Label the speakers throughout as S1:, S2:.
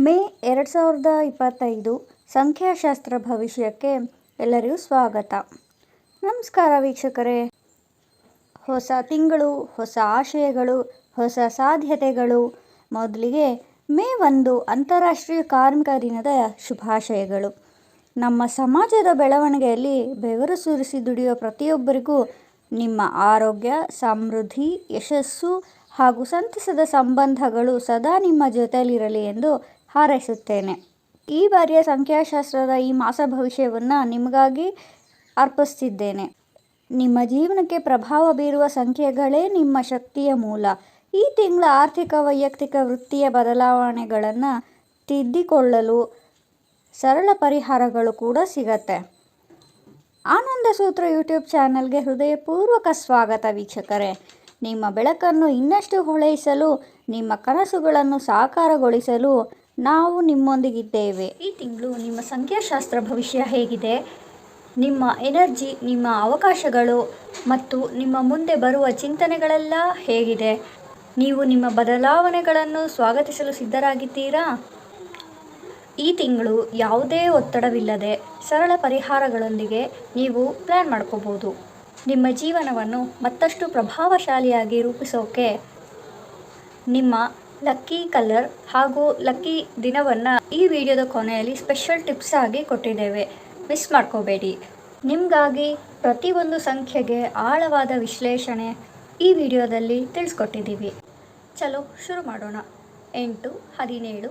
S1: ಮೇ ಎರಡು ಸಾವಿರದ ಇಪ್ಪತ್ತೈದು ಸಂಖ್ಯಾಶಾಸ್ತ್ರ ಭವಿಷ್ಯಕ್ಕೆ ಎಲ್ಲರಿಗೂ ಸ್ವಾಗತ. ನಮಸ್ಕಾರ ವೀಕ್ಷಕರೇ. ಹೊಸ ತಿಂಗಳು, ಹೊಸ ಆಶಯಗಳು, ಹೊಸ ಸಾಧ್ಯತೆಗಳು. ಮೊದಲಿಗೆ ಮೇ ಒಂದು ಅಂತಾರಾಷ್ಟ್ರೀಯ ಕಾರ್ಮಿಕ ದಿನದ ಶುಭಾಶಯಗಳು. ನಮ್ಮ ಸಮಾಜದ ಬೆಳವಣಿಗೆಯಲ್ಲಿ ಬೆವರು ಸುರಿಸಿ ದುಡಿಯುವ ಪ್ರತಿಯೊಬ್ಬರಿಗೂ ನಿಮ್ಮ ಆರೋಗ್ಯ, ಸಮೃದ್ಧಿ, ಯಶಸ್ಸು ಹಾಗೂ ಸಂತಸದ ಸಂಬಂಧಗಳು ಸದಾ ನಿಮ್ಮ ಜೊತೆಯಲ್ಲಿರಲಿ ಎಂದು ಹಾರೈಸುತ್ತೇನೆ. ಈ ಬಾರಿಯ ಸಂಖ್ಯಾಶಾಸ್ತ್ರದ ಈ ಮಾಸ ಭವಿಷ್ಯವನ್ನು ನಿಮಗಾಗಿ ಅರ್ಪಿಸ್ತಿದ್ದೇನೆ. ನಿಮ್ಮ ಜೀವನಕ್ಕೆ ಪ್ರಭಾವ ಬೀರುವ ಸಂಖ್ಯೆಗಳೇ ನಿಮ್ಮ ಶಕ್ತಿಯ ಮೂಲ. ಈ ತಿಂಗಳ ಆರ್ಥಿಕ, ವೈಯಕ್ತಿಕ ವೃತ್ತಿಯ ಬದಲಾವಣೆಗಳನ್ನು ತಿದ್ದಿಕೊಳ್ಳಲು ಸರಳ ಪರಿಹಾರಗಳು ಕೂಡ ಸಿಗತ್ತೆ. ಆನಂದ ಸೂತ್ರ ಯೂಟ್ಯೂಬ್ ಚಾನಲ್ಗೆ ಹೃದಯಪೂರ್ವಕ ಸ್ವಾಗತ ವೀಕ್ಷಕರೇ. ನಿಮ್ಮ ಬೆಳಕನ್ನು ಇನ್ನಷ್ಟು ಹೊಳೆಯಿಸಲು, ನಿಮ್ಮ ಕನಸುಗಳನ್ನು ಸಾಕಾರಗೊಳಿಸಲು ನಾವು ನಿಮ್ಮೊಂದಿಗಿದ್ದೇವೆ. ಈ ತಿಂಗಳು ನಿಮ್ಮ ಸಂಖ್ಯಾಶಾಸ್ತ್ರ ಭವಿಷ್ಯ ಹೇಗಿದೆ? ನಿಮ್ಮ ಎನರ್ಜಿ, ನಿಮ್ಮ ಅವಕಾಶಗಳು ಮತ್ತು ನಿಮ್ಮ ಮುಂದೆ ಬರುವ ಚಿಂತನೆಗಳೆಲ್ಲ ಹೇಗಿದೆ? ನೀವು ನಿಮ್ಮ ಬದಲಾವಣೆಗಳನ್ನು ಸ್ವಾಗತಿಸಲು ಸಿದ್ಧರಾಗಿದ್ದೀರಾ? ಈ ತಿಂಗಳು ಯಾವುದೇ ಒತ್ತಡವಿಲ್ಲದೆ ಸರಳ ಪರಿಹಾರಗಳೊಂದಿಗೆ ನೀವು ಪ್ಲ್ಯಾನ್ ಮಾಡ್ಕೋಬೋದು. ನಿಮ್ಮ ಜೀವನವನ್ನು ಮತ್ತಷ್ಟು ಪ್ರಭಾವಶಾಲಿಯಾಗಿ ರೂಪಿಸೋಕೆ ನಿಮ್ಮ ಲಕ್ಕಿ ಕಲರ್ ಹಾಗೂ ಲಕ್ಕಿ ದಿನವನ್ನು ಈ ವಿಡಿಯೋದ ಕೊನೆಯಲ್ಲಿ ಸ್ಪೆಷಲ್ ಟಿಪ್ಸ್ ಆಗಿ ಕೊಟ್ಟಿದ್ದೇವೆ. ಮಿಸ್ ಮಾಡ್ಕೋಬೇಡಿ. ನಿಮಗಾಗಿ ಪ್ರತಿಯೊಂದು ಸಂಖ್ಯೆಗೆ ಆಳವಾದ ವಿಶ್ಲೇಷಣೆ ಈ ವಿಡಿಯೋದಲ್ಲಿ ತಿಳಿಸ್ಕೊಟ್ಟಿದ್ದೀವಿ. ಚಲೋ, ಶುರು ಮಾಡೋಣ. ಎಂಟು, ಹದಿನೇಳು,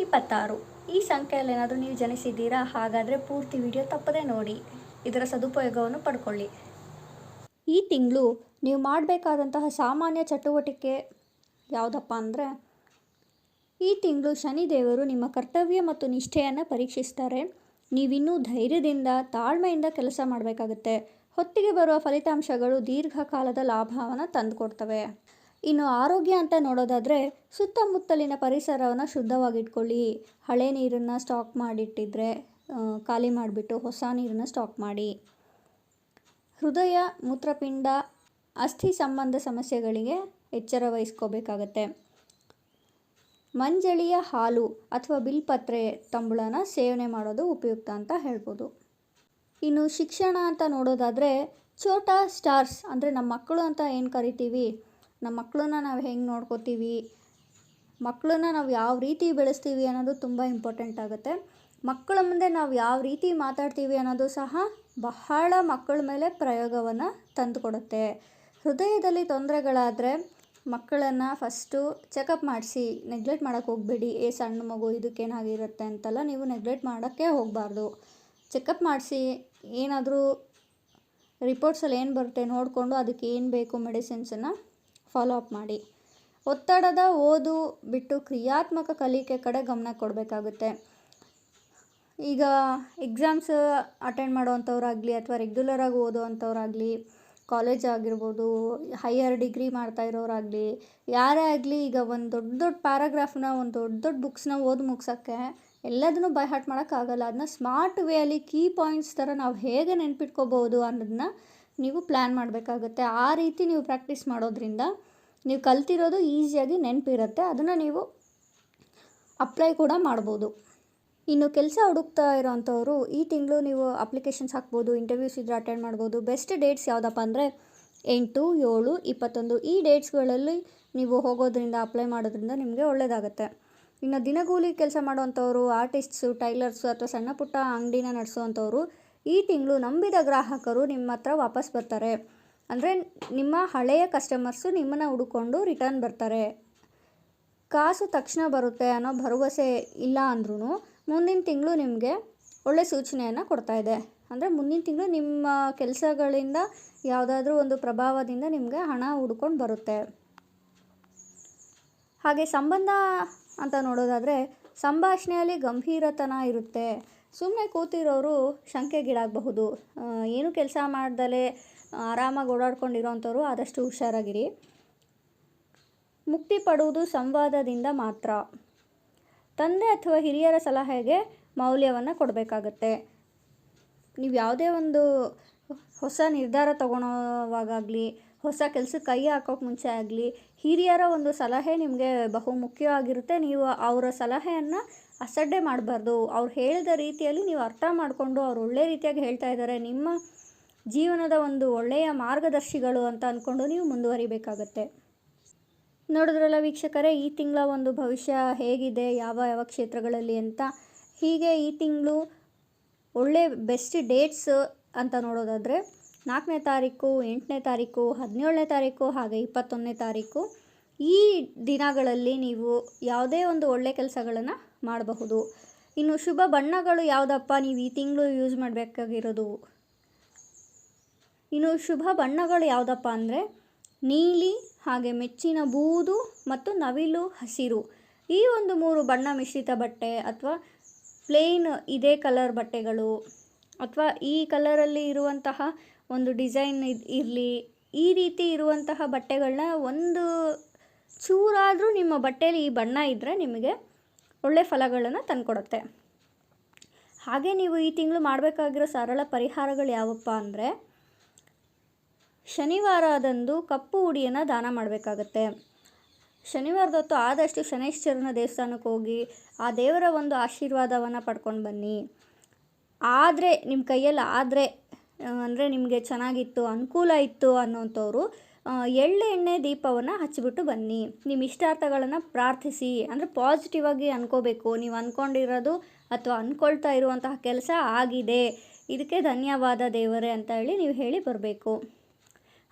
S1: ಇಪ್ಪತ್ತಾರು. ಈ ಸಂಖ್ಯೆಯಲ್ಲಿ ಏನಾದರೂ ನೀವು ಜನಿಸಿದ್ದೀರಾ? ಹಾಗಾದರೆ ಪೂರ್ತಿ ವಿಡಿಯೋ ತಪ್ಪದೇ ನೋಡಿ. ಇದರ ಸದುಪಯೋಗವನ್ನು ಪಡ್ಕೊಳ್ಳಿ. ಈ ತಿಂಗಳು ನೀವು ಮಾಡಬೇಕಾದಂತಹ ಸಾಮಾನ್ಯ ಚಟುವಟಿಕೆ ಯಾವುದಪ್ಪ ಅಂದರೆ, ಈ ತಿಂಗಳು ಶನಿದೇವರು ನಿಮ್ಮ ಕರ್ತವ್ಯ ಮತ್ತು ನಿಷ್ಠೆಯನ್ನು ಪರೀಕ್ಷಿಸ್ತಾರೆ. ನೀವಿನ್ನೂ ಧೈರ್ಯದಿಂದ, ತಾಳ್ಮೆಯಿಂದ ಕೆಲಸ ಮಾಡಬೇಕಾಗುತ್ತೆ. ಹೊತ್ತಿಗೆ ಬರುವ ಫಲಿತಾಂಶಗಳು ದೀರ್ಘಕಾಲದ ಲಾಭವನ್ನು ತಂದುಕೊಡ್ತವೆ. ಇನ್ನು ಆರೋಗ್ಯ ಅಂತ ನೋಡೋದಾದರೆ, ಸುತ್ತಮುತ್ತಲಿನ ಪರಿಸರವನ್ನು ಶುದ್ಧವಾಗಿಟ್ಕೊಳ್ಳಿ. ಹಳೆ ನೀರನ್ನು ಸ್ಟಾಕ್ ಮಾಡಿಟ್ಟಿದ್ರೆ ಖಾಲಿ ಮಾಡಿಬಿಟ್ಟು ಹೊಸ ನೀರನ್ನು ಸ್ಟಾಕ್ ಮಾಡಿ. ಹೃದಯ, ಮೂತ್ರಪಿಂಡ, ಅಸ್ಥಿ ಸಂಬಂಧ ಸಮಸ್ಯೆಗಳಿಗೆ ಎಚ್ಚರ ವಹಿಸ್ಕೋಬೇಕಾಗತ್ತೆ ಮಂಜಳಿಯ ಹಾಲು ಅಥವಾ ಬಿಲ್ಪತ್ರೆ ತಂಬುಳನ ಸೇವನೆ ಮಾಡೋದು ಉಪಯುಕ್ತ ಅಂತ ಹೇಳ್ಬೋದು. ಇನ್ನು ಶಿಕ್ಷಣ ಅಂತ ನೋಡೋದಾದರೆ ಛೋಟಾ ಸ್ಟಾರ್ಸ್ ಅಂದರೆ ನಮ್ಮ ಮಕ್ಕಳು ಅಂತ ಏನು ಕರಿತೀವಿ? ನಮ್ಮ ಮಕ್ಕಳನ್ನ ನಾವು ಹೆಂಗೆ ನೋಡ್ಕೋತೀವಿ? ಮಕ್ಕಳನ್ನ ನಾವು ಯಾವ ರೀತಿ ಬೆಳೆಸ್ತೀವಿ ಅನ್ನೋದು ತುಂಬ ಇಂಪಾರ್ಟೆಂಟ್ ಆಗುತ್ತೆ. ಮಕ್ಕಳ ಮುಂದೆ ನಾವು ಯಾವ ರೀತಿ ಮಾತಾಡ್ತೀವಿ ಅನ್ನೋದು ಸಹ ಬಹಳ ಮಕ್ಕಳ ಮೇಲೆ ಪ್ರಯೋಗವನ್ನು ತಂದುಕೊಡುತ್ತೆ. ಹೃದಯದಲ್ಲಿ ತೊಂದರೆಗಳಾದರೆ ಮಕ್ಕಳನ್ನು ಫಸ್ಟು ಚೆಕಪ್ ಮಾಡಿಸಿ ನೆಗ್ಲೆಕ್ಟ್ ಮಾಡೋಕ್ಕೆ ಹೋಗಬೇಡಿ. ಏ ಸಣ್ಣ ಮಗು ಇದಕ್ಕೇನಾಗಿರುತ್ತೆ ಅಂತೆಲ್ಲ ನೀವು ನೆಗ್ಲೆಕ್ಟ್ ಮಾಡೋಕ್ಕೆ ಹೋಗಬಾರ್ದು. ಚೆಕಪ್ ಮಾಡಿಸಿ, ಏನಾದರೂ ರಿಪೋರ್ಟ್ಸಲ್ಲಿ ಏನು ಬರುತ್ತೆ ನೋಡಿಕೊಂಡು ಅದಕ್ಕೆ ಏನು ಬೇಕು ಮೆಡಿಸಿನ್ಸನ್ನು ಫಾಲೋ ಅಪ್ ಮಾಡಿ. ಒತ್ತಡದ ಓದು ಬಿಟ್ಟು ಕ್ರಿಯಾತ್ಮಕ ಕಲಿಕೆ ಕಡೆ ಗಮನ ಕೊಡಬೇಕಾಗುತ್ತೆ. ಈಗ ಎಕ್ಸಾಮ್ಸ್ ಅಟೆಂಡ್ ಮಾಡೋವಂಥವ್ರಾಗಲಿ ಅಥವಾ ರೆಗ್ಯುಲರಾಗಿ ಓದೋವಂಥವ್ರಾಗಲಿ ಕಾಲೇಜ್ ಆಗಿರ್ಬೋದು ಹೈಯರ್ ಡಿಗ್ರಿ ಮಾಡ್ತಾ ಇರೋರಾಗಲಿ, ಯಾರೇ ಆಗಲಿ ಈಗ ಒಂದು ದೊಡ್ಡ ದೊಡ್ಡ ಪ್ಯಾರಾಗ್ರಾಫ್ನ ಒಂದು ದೊಡ್ಡ ದೊಡ್ಡ ಬುಕ್ಸ್ನ ಓದಿ ಮುಗ್ಸೋಕ್ಕೆ ಎಲ್ಲದನ್ನು ಬೈ ಹಾರ್ಟ್ ಮಾಡೋಕ್ಕಾಗಲ್ಲ ಅದನ್ನ ಸ್ಮಾರ್ಟ್ ವೇಯಲ್ಲಿ ಕೀ ಪಾಯಿಂಟ್ಸ್ ಥರ ನಾವು ಹೇಗೆ ನೆನ್ಪಿಟ್ಕೋಬೋದು ಅನ್ನೋದನ್ನ ನೀವು ಪ್ಲ್ಯಾನ್ ಮಾಡಬೇಕಾಗುತ್ತೆ. ಆ ರೀತಿ ನೀವು ಪ್ರಾಕ್ಟೀಸ್ ಮಾಡೋದ್ರಿಂದ ನೀವು ಕಲ್ತಿರೋದು ಈಸಿಯಾಗಿ ನೆನಪಿರುತ್ತೆ. ಅದನ್ನು ನೀವು ಅಪ್ಲೈ ಕೂಡ ಮಾಡ್ಬೋದು. ಇನ್ನು ಕೆಲಸ ಹುಡುಕ್ತಾ ಇರೋವಂಥವ್ರು ಈ ತಿಂಗಳು ನೀವು ಅಪ್ಲಿಕೇಶನ್ಸ್ ಹಾಕ್ಬೋದು ಇಂಟರ್ವ್ಯೂಸ್ ಇದ್ರೆ ಅಟೆಂಡ್ ಮಾಡ್ಬೋದು. ಬೆಸ್ಟ್ ಡೇಟ್ಸ್ ಯಾವುದಪ್ಪ ಅಂದರೆ ಎಂಟು, ಏಳು, ಇಪ್ಪತ್ತೊಂದು. ಈ ಡೇಟ್ಸ್ಗಳಲ್ಲಿ ನೀವು ಹೋಗೋದ್ರಿಂದ ಅಪ್ಲೈ ಮಾಡೋದ್ರಿಂದ ನಿಮಗೆ ಒಳ್ಳೆಯದಾಗುತ್ತೆ ಇನ್ನು ದಿನಗೂಲಿ ಕೆಲಸ ಮಾಡುವಂಥವ್ರು ಆರ್ಟಿಸ್ಟ್ಸು ಟೈಲರ್ಸು ಅಥವಾ ಸಣ್ಣ ಪುಟ್ಟ ಅಂಗಡಿನ ನಡೆಸುವಂಥವ್ರು, ಈ ತಿಂಗಳು ನಂಬಿದ ಗ್ರಾಹಕರು ನಿಮ್ಮ ಹತ್ರ ವಾಪಸ್ ಬರ್ತಾರೆ. ಅಂದರೆ ನಿಮ್ಮ ಹಳೆಯ ಕಸ್ಟಮರ್ಸು ನಿಮ್ಮನ್ನು ಹುಡುಕೊಂಡು ರಿಟರ್ನ್ ಬರ್ತಾರೆ. ಕಾಸು ತಕ್ಷಣ ಬರುತ್ತೆ ಅನ್ನೋ ಭರವಸೆ ಇಲ್ಲ ಅಂದ್ರೂ ಮುಂದಿನ ತಿಂಗಳು ನಿಮಗೆ ಒಳ್ಳೆ ಸೂಚನೆಯನ್ನು ಕೊಡ್ತಾ ಇದೆ. ಅಂದರೆ ಮುಂದಿನ ತಿಂಗಳು ನಿಮ್ಮ ಕೆಲಸಗಳಿಂದ ಯಾವುದಾದ್ರೂ ಒಂದು ಪ್ರಭಾವದಿಂದ ನಿಮಗೆ ಹಣ ಹುಡ್ಕೊಂಡು ಬರುತ್ತೆ. ಹಾಗೆ ಸಂಬಂಧ ಅಂತ ನೋಡೋದಾದರೆ ಸಂಭಾಷಣೆಯಲ್ಲಿ ಗಂಭೀರತನ ಇರುತ್ತೆ. ಸುಮ್ಮನೆ ಕೂತಿರೋರು ಶಂಕೆಗೀಡಾಗಬಹುದು. ಏನು ಕೆಲಸ ಮಾಡ್ದಲೇ ಆರಾಮಾಗಿ ಓಡಾಡ್ಕೊಂಡಿರೋವಂಥವ್ರು ಆದಷ್ಟು ಹುಷಾರಾಗಿರಿ. ಮುಕ್ತಿ ಪಡುವುದು ಸಂವಾದದಿಂದ ಮಾತ್ರ. ತಂದೆ ಅಥವಾ ಹಿರಿಯರ ಸಲಹೆಗೆ ಮೌಲ್ಯವನ್ನು ಕೊಡಬೇಕಾಗತ್ತೆ. ನೀವು ಯಾವುದೇ ಒಂದು ಹೊಸ ನಿರ್ಧಾರ ತಗೊಳೋವಾಗಲಿ ಹೊಸ ಕೆಲಸಕ್ಕೆ ಕೈ ಹಾಕೋಕೆ ಮುಂಚೆ ಆಗಲಿ, ಹಿರಿಯರ ಒಂದು ಸಲಹೆ ನಿಮಗೆ ಬಹು ಮುಖ್ಯವಾಗಿರುತ್ತೆ ನೀವು ಅವರ ಸಲಹೆಯನ್ನು ಅಸಡ್ಡೆ ಮಾಡಬಾರ್ದು. ಅವ್ರು ಹೇಳಿದ ರೀತಿಯಲ್ಲಿ ನೀವು ಅರ್ಥ ಮಾಡಿಕೊಂಡು ಅವ್ರು ಒಳ್ಳೆ ರೀತಿಯಾಗಿ ಹೇಳ್ತಾ ಇದ್ದಾರೆ ನಿಮ್ಮ ಜೀವನದ ಒಂದು ಒಳ್ಳೆಯ ಮಾರ್ಗದರ್ಶಿಗಳು ಅಂತ ಅಂದ್ಕೊಂಡು ನೀವು ಮುಂದುವರಿಬೇಕಾಗತ್ತೆ. ನೋಡಿದ್ರಲ್ಲ ವೀಕ್ಷಕರೇ, ಈ ತಿಂಗಳ ಒಂದು ಭವಿಷ್ಯ ಹೇಗಿದೆ, ಯಾವ ಯಾವ ಕ್ಷೇತ್ರಗಳಲ್ಲಿ ಅಂತ. ಹೀಗೆ ಈ ತಿಂಗಳು ಒಳ್ಳೆ ಬೆಸ್ಟ್ ಡೇಟ್ಸ್ ಅಂತ ನೋಡೋದಾದರೆ, ನಾಲ್ಕನೇ ತಾರೀಕು, ಎಂಟನೇ ತಾರೀಕು, ಹದಿನೇಳನೇ ತಾರೀಕು, ಹಾಗೆ ಇಪ್ಪತ್ತೊಂದನೇ ತಾರೀಕು, ಈ ದಿನಗಳಲ್ಲಿ ನೀವು ಯಾವುದೇ ಒಂದು ಒಳ್ಳೆ ಕೆಲಸಗಳನ್ನು ಮಾಡಬಹುದು. ಇನ್ನು ಶುಭ ಬಣ್ಣಗಳು ಯಾವುದಪ್ಪ, ನೀವು ಈ ತಿಂಗಳು ಯೂಸ್ ಮಾಡಬೇಕಾಗಿರೋದು? ಇನ್ನು ಶುಭ ಬಣ್ಣಗಳು ಯಾವುದಪ್ಪ ಅಂದರೆ, ನೀಲಿ ಹಾಗೆ ಮೆಚ್ಚಿನ ಬೂದು ಮತ್ತು ನವಿಲು ಹಸಿರು. ಈ ಒಂದು ಮೂರು ಬಣ್ಣ ಮಿಶ್ರಿತ ಬಟ್ಟೆ ಅಥವಾ ಪ್ಲೇನ್ ಇದೇ ಕಲರ್ ಬಟ್ಟೆಗಳು ಅಥವಾ ಈ ಕಲರಲ್ಲಿ ಇರುವಂತಹ ಒಂದು ಡಿಸೈನ್ ಇರಲಿ, ಈ ರೀತಿ ಇರುವಂತಹ ಬಟ್ಟೆಗಳನ್ನ ಒಂದು ಚೂರಾದರೂ ನಿಮ್ಮ ಬಟ್ಟೆಯಲ್ಲಿ ಈ ಬಣ್ಣ ಇದ್ದರೆ ನಿಮಗೆ ಒಳ್ಳೆ ಫಲಗಳನ್ನು ತಂದುಕೊಡುತ್ತೆ. ಹಾಗೆ ನೀವು ಈ ತಿಂಗಳು ಮಾಡಬೇಕಾಗಿರೋ ಸರಳ ಪರಿಹಾರಗಳು ಯಾವಪ್ಪ ಅಂದರೆ ಶನಿವಾರದಂದು ಕಪ್ಪು ಉಡಿಯನ್ನು ದಾನ ಮಾಡಬೇಕಾಗತ್ತೆ. ಶನಿವಾರದ ಹೊತ್ತು ಆದಷ್ಟು ಶನೈಶ್ಚರನ ದೇವಸ್ಥಾನಕ್ಕೆ ಹೋಗಿ ಆ ದೇವರ ಒಂದು ಆಶೀರ್ವಾದವನ್ನು ಪಡ್ಕೊಂಡು ಬನ್ನಿ. ಆದರೆ ನಿಮ್ಮ ಕೈಯಲ್ಲಿ ಆದರೆ ಅಂದರೆ ನಿಮಗೆ ಚೆನ್ನಾಗಿತ್ತು, ಅನುಕೂಲ ಇತ್ತು ಅನ್ನೋಂಥವ್ರು ಎಳ್ಳೆ ಎಣ್ಣೆ ದೀಪವನ್ನು ಹಚ್ಚಿಬಿಟ್ಟು ಬನ್ನಿ. ನಿಮ್ಮ ಇಷ್ಟಾರ್ಥಗಳನ್ನು ಪ್ರಾರ್ಥಿಸಿ. ಅಂದರೆ ಪಾಸಿಟಿವ್ ಆಗಿ ಅಂದ್ಕೋಬೇಕು ನೀವು ಅಂದ್ಕೊಂಡಿರೋದು ಅಥವಾ ಅಂದ್ಕೊಳ್ತಾ ಇರುವಂತಹ ಕೆಲಸ ಆಗಿದೆ. ಇದಕ್ಕೆ ಧನ್ಯವಾದ ದೇವರೇ ಅಂತ ಹೇಳಿ ನೀವು ಹೇಳಿ ಬರಬೇಕು.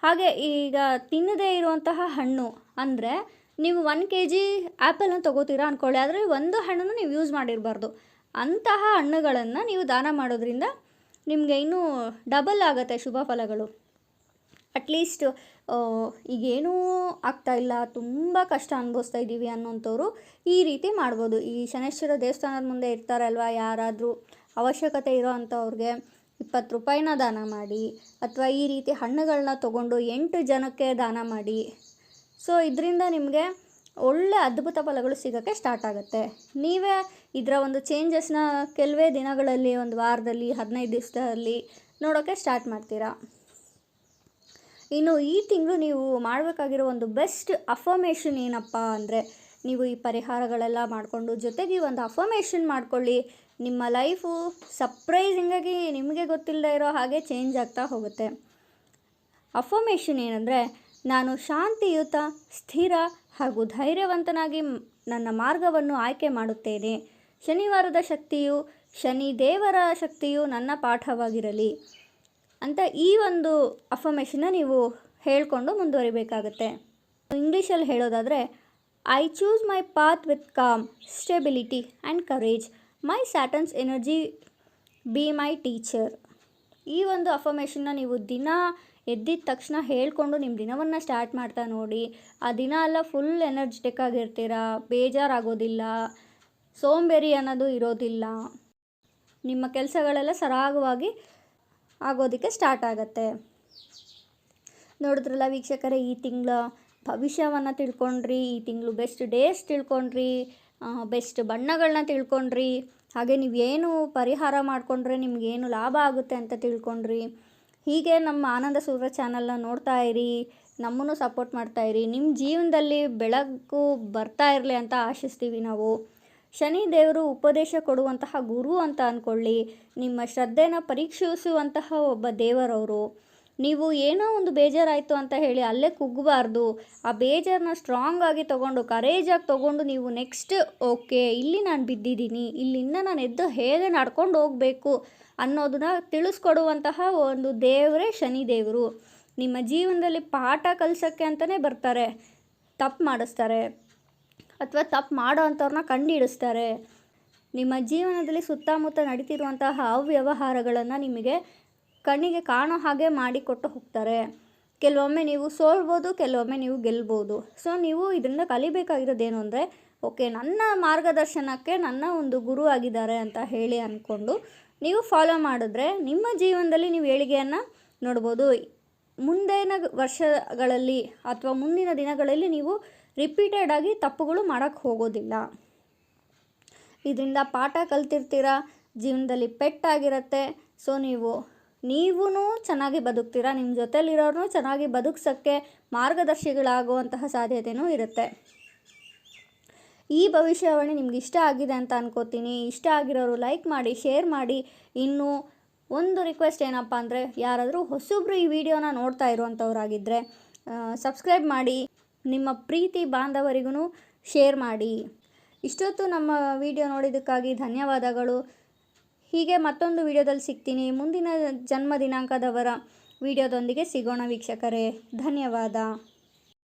S1: ಹಾಗೆ ಈಗ ತಿನ್ನದೇ ಇರುವಂತಹ ಹಣ್ಣು ಅಂದರೆ ನೀವು ಒನ್ ಕೆ ಜಿ ಆ್ಯಪಲ್ನ ತೊಗೋತೀರಾ ಅಂದ್ಕೊಳ್ಳಿ ಆದರೆ ಒಂದು ಹಣ್ಣನ್ನು ನೀವು ಯೂಸ್ ಮಾಡಿರಬಾರ್ದು. ಅಂತಹ ಹಣ್ಣುಗಳನ್ನು ನೀವು ದಾನ ಮಾಡೋದ್ರಿಂದ ನಿಮಗೆ ಇನ್ನೂ ಡಬಲ್ ಆಗುತ್ತೆ ಶುಭ ಫಲಗಳು. ಅಟ್ಲೀಸ್ಟ್ ಈಗೇನೂ ಆಗ್ತಾಯಿಲ್ಲ ತುಂಬ ಕಷ್ಟ ಅನುಭವಿಸ್ತಾ ಇದ್ದೀವಿ ಅನ್ನೋಂಥವ್ರು ಈ ರೀತಿ ಮಾಡ್ಬೋದು. ಈ ಶನೇಶ್ವರ ದೇವಸ್ಥಾನದ ಮುಂದೆ ಇರ್ತಾರಲ್ವ ಯಾರಾದರೂ ಅವಶ್ಯಕತೆ ಇರೋ ಅಂಥವ್ರಿಗೆ. ಇಪ್ಪತ್ತು ರೂಪಾಯಿನ ದಾನ ಮಾಡಿ ಅಥವಾ ಈ ರೀತಿ ಹಣ್ಣುಗಳನ್ನ ತೊಗೊಂಡು ಎಂಟು ಜನಕ್ಕೆ ದಾನ ಮಾಡಿ. ಸೊ, ಇದರಿಂದ ನಿಮಗೆ ಒಳ್ಳೆ ಅದ್ಭುತ ಫಲಗಳು ಸಿಗೋಕ್ಕೆ ಸ್ಟಾರ್ಟ್ ಆಗುತ್ತೆ. ನೀವೇ ಇದರ ಒಂದು ಚೇಂಜಸ್ನ ಕೆಲವೇ ದಿನಗಳಲ್ಲಿ, ಒಂದು ವಾರದಲ್ಲಿ, ಹದಿನೈದು ದಿವಸದಲ್ಲಿ ನೋಡೋಕ್ಕೆ ಸ್ಟಾರ್ಟ್ ಮಾಡ್ತೀರಾ? ಇನ್ನು ಈ ತಿಂಗಳು ನೀವು ಮಾಡಬೇಕಾಗಿರೋ ಒಂದು ಬೆಸ್ಟ್ ಅಫರ್ಮೇಷನ್ ಏನಪ್ಪ ಅಂದರೆ ನೀವು ಈ ಪರಿಹಾರಗಳೆಲ್ಲ ಮಾಡಿಕೊಂಡು ಜೊತೆಗೆ ಒಂದು ಅಫರ್ಮೇಷನ್ ಮಾಡ್ಕೊಳ್ಳಿ. ನಿಮ್ಮ ಲೈಫು ಸರ್ಪ್ರೈಸಿಂಗಾಗಿ ನಿಮಗೆ ಗೊತ್ತಿಲ್ಲದೆ ಇರೋ ಹಾಗೆ ಚೇಂಜ್ ಆಗ್ತಾ ಹೋಗುತ್ತೆ. ಅಫರ್ಮೇಷನ್ ಏನಂದರೆ, ನಾನು ಶಾಂತಿಯುತ, ಸ್ಥಿರ ಹಾಗೂ ಧೈರ್ಯವಂತನಾಗಿ ನನ್ನ ಮಾರ್ಗವನ್ನು ಆಯ್ಕೆ ಮಾಡುತ್ತೇನೆ. ಶನಿವಾರದ ಶಕ್ತಿಯು, ಶನಿ ದೇವರ ಶಕ್ತಿಯು ನನ್ನ ಪಾಠವಾಗಿರಲಿ ಅಂತ ಈ ಒಂದು ಅಫರ್ಮೇಷನ್ನ ನೀವು ಹೇಳಿಕೊಂಡು ಮುಂದುವರಿಬೇಕಾಗತ್ತೆ. ಇಂಗ್ಲೀಷಲ್ಲಿ ಹೇಳೋದಾದರೆ I choose my path with calm, stability, and courage. My Saturn's energy be my teacher ಈ ಒಂದು ಅಫರ್ಮೇಷನ್ನ ನೀವು ದಿನ ಎದ್ದಿದ ತಕ್ಷಣ ಹೇಳಿಕೊಂಡು ನಿಮ್ಮ ದಿನವನ್ನು ಸ್ಟಾರ್ಟ್ ಮಾಡ್ತಾ ನೋಡಿ. ಆ ದಿನ ಎಲ್ಲ ಫುಲ್ ಎನರ್ಜೆಟಿಕ್ ಆಗಿರ್ತೀರ? ಬೇಜಾರಾಗೋದಿಲ್ಲ. ಸೋಂಬೇರಿ ಅನ್ನೋದು ಇರೋದಿಲ್ಲ. ನಿಮ್ಮ ಕೆಲಸಗಳೆಲ್ಲ ಸರಾಗವಾಗಿ ಆಗೋದಕ್ಕೆ ಸ್ಟಾರ್ಟ್ ಆಗತ್ತೆ. ನೋಡಿದ್ರಲ್ಲ ವೀಕ್ಷಕರೇ ಈ ತಿಂಗಳ ಭವಿಷ್ಯವನ್ನು ತಿಳ್ಕೊಂಡ್ರಿ, ಈ ತಿಂಗಳು ಬೆಸ್ಟ್ ಡೇಸ್ ತಿಳ್ಕೊಂಡ್ರಿ ಬೆಸ್ಟ್ ಬಣ್ಣಗಳನ್ನ ತಿಳ್ಕೊಂಡ್ರಿ, ಹಾಗೆ ನೀವೇನು ಪರಿಹಾರ ಮಾಡಿಕೊಂಡ್ರೆ ನಿಮಗೇನು ಲಾಭ ಆಗುತ್ತೆ ಅಂತ ತಿಳ್ಕೊಂಡ್ರಿ. ಹೀಗೆ ನಮ್ಮ ಆನಂದ ಸೂರ್ಯ ಚಾನಲ್ನ ನೋಡ್ತಾ ಇರಿ, ನಮ್ಮನ್ನು ಸಪೋರ್ಟ್ ಮಾಡ್ತಾ ಇರಿ ನಿಮ್ಮ ಜೀವನದಲ್ಲಿ ಬೆಳಕು ಬರ್ತಾ ಇರಲಿ ಅಂತ ಆಶಿಸ್ತೀವಿ ನಾವು. ಶನಿ ದೇವರು ಉಪದೇಶ ಕೊಡುವಂತಹ ಗುರು ಅಂತ ಅಂದ್ಕೊಳ್ಳಿ ನಿಮ್ಮ ಶ್ರದ್ಧೆನ ಪರೀಕ್ಷಿಸುವಂತಹ ಒಬ್ಬ ದೇವರವರು. ನೀವು ಏನೋ ಒಂದು ಬೇಜಾರಾಯಿತು ಅಂತ ಹೇಳಿ ಅಲ್ಲೇ ಕುಗ್ಗಬಾರ್ದು ಆ ಬೇಜಾರನ್ನ ಸ್ಟ್ರಾಂಗ್ ಆಗಿ ತೊಗೊಂಡು ಕರೇಜಾಗಿ ತೊಗೊಂಡು ನೀವು ನೆಕ್ಸ್ಟ್ ಓಕೆ ಇಲ್ಲಿ ನಾನು ಬಿದ್ದಿದ್ದೀನಿ, ಇಲ್ಲಿಂದ ನಾನು ಎದ್ದು ಹೇಗೆ ನಡ್ಕೊಂಡು ಹೋಗಬೇಕು ಅನ್ನೋದನ್ನ ತಿಳಿಸ್ಕೊಡುವಂತಹ ಒಂದು ದೇವರೇ ಶನಿ ದೇವರು ನಿಮ್ಮ ಜೀವನದಲ್ಲಿ ಪಾಠ ಕಲಿಸೋಕ್ಕೆ ಅಂತಲೇ ಬರ್ತಾರೆ. ತಪ್ಪು ಮಾಡಿಸ್ತಾರೆ. ಅಥವಾ ತಪ್ಪು ಮಾಡೋ ಅಂಥವ್ರನ್ನ ಕಂಡುಹಿಡಿಸ್ತಾರೆ ನಿಮ್ಮ ಜೀವನದಲ್ಲಿ ಸುತ್ತಮುತ್ತ ನಡೀತಿರುವಂತಹ ಅವ್ಯವಹಾರಗಳನ್ನು ನಿಮಗೆ ಕಣ್ಣಿಗೆ ಕಾಣೋ ಹಾಗೆ ಮಾಡಿಕೊಟ್ಟು ಹೋಗ್ತಾರೆ. ಕೆಲವೊಮ್ಮೆ ನೀವು ಸೋಲ್ಬೋದು, ಕೆಲವೊಮ್ಮೆ ನೀವು ಗೆಲ್ಬೋದು. ಸೊ ನೀವು ಇದರಿಂದ ಕಲಿಬೇಕಾಗಿರೋದೇನು ಅಂದರೆ ಓಕೆ ನನ್ನ ಮಾರ್ಗದರ್ಶನಕ್ಕೆ ನನ್ನ ಒಂದು ಗುರು ಆಗಿದ್ದಾರೆ ಅಂತ ಹೇಳಿ ಅಂದ್ಕೊಂಡು ನೀವು ಫಾಲೋ ಮಾಡಿದ್ರೆ ನಿಮ್ಮ ಜೀವನದಲ್ಲಿ ನೀವು ಏಳಿಗೆಯನ್ನು ನೋಡ್ಬೋದು. ಮುಂದಿನ ವರ್ಷಗಳಲ್ಲಿ ಅಥವಾ ಮುಂದಿನ ದಿನಗಳಲ್ಲಿ ನೀವು ರಿಪೀಟೆಡ್ ಆಗಿ ತಪ್ಪುಗಳು ಮಾಡೋಕ್ಕೆ ಹೋಗೋದಿಲ್ಲ. ಇದರಿಂದ ಪಾಠ ಕಲ್ತಿರ್ತೀರ? ಜೀವನದಲ್ಲಿ ಪೆಟ್ಟಾಗಿರುತ್ತೆ. ಸೊ ನೀವು ನೀವೂ ಚೆನ್ನಾಗಿ ಬದುಕ್ತೀರಾ? ನಿಮ್ಮ ಜೊತೆಲಿರೋರು ಚೆನ್ನಾಗಿ ಬದುಕ್ಸೋಕ್ಕೆ ಮಾರ್ಗದರ್ಶಿಗಳಾಗುವಂತಹ ಸಾಧ್ಯತೆಯೂ ಇರುತ್ತೆ. ಈ ಭವಿಷ್ಯವಾಣಿ ನಿಮ್ಗೆ ಇಷ್ಟ ಆಗಿದೆ ಅಂತ ಅನ್ಕೋತೀನಿ. ಇಷ್ಟ ಆಗಿರೋರು ಲೈಕ್ ಮಾಡಿ, ಶೇರ್ ಮಾಡಿ. ಇನ್ನು ಒಂದು ರಿಕ್ವೆಸ್ಟ್ ಏನಪ್ಪ ಅಂದರೆ, ಯಾರಾದರೂ ಹೊಸಬ್ರು ಈ ವಿಡಿಯೋನ ನೋಡ್ತಾ ಇರುವಂಥವ್ರಾಗಿದ್ದರೆ ಸಬ್ಸ್ಕ್ರೈಬ್ ಮಾಡಿ. ನಿಮ್ಮ ಪ್ರೀತಿ ಬಾಂಧವರಿಗೂ ಶೇರ್ ಮಾಡಿ. ಇಷ್ಟೊತ್ತು ನಮ್ಮ ವಿಡಿಯೋ ನೋಡಿದ್ದಕ್ಕಾಗಿ ಧನ್ಯವಾದಗಳು. ಹೀಗೆ ಮತ್ತೊಂದು ವಿಡಿಯೋದಲ್ಲಿ ಸಿಗ್ತೀನಿ. ಮುಂದಿನ ಜನ್ಮ ದಿನಾಂಕದವರ ವಿಡಿಯೋದೊಂದಿಗೆ ಸಿಗೋಣ ವೀಕ್ಷಕರೇ. ಧನ್ಯವಾದ.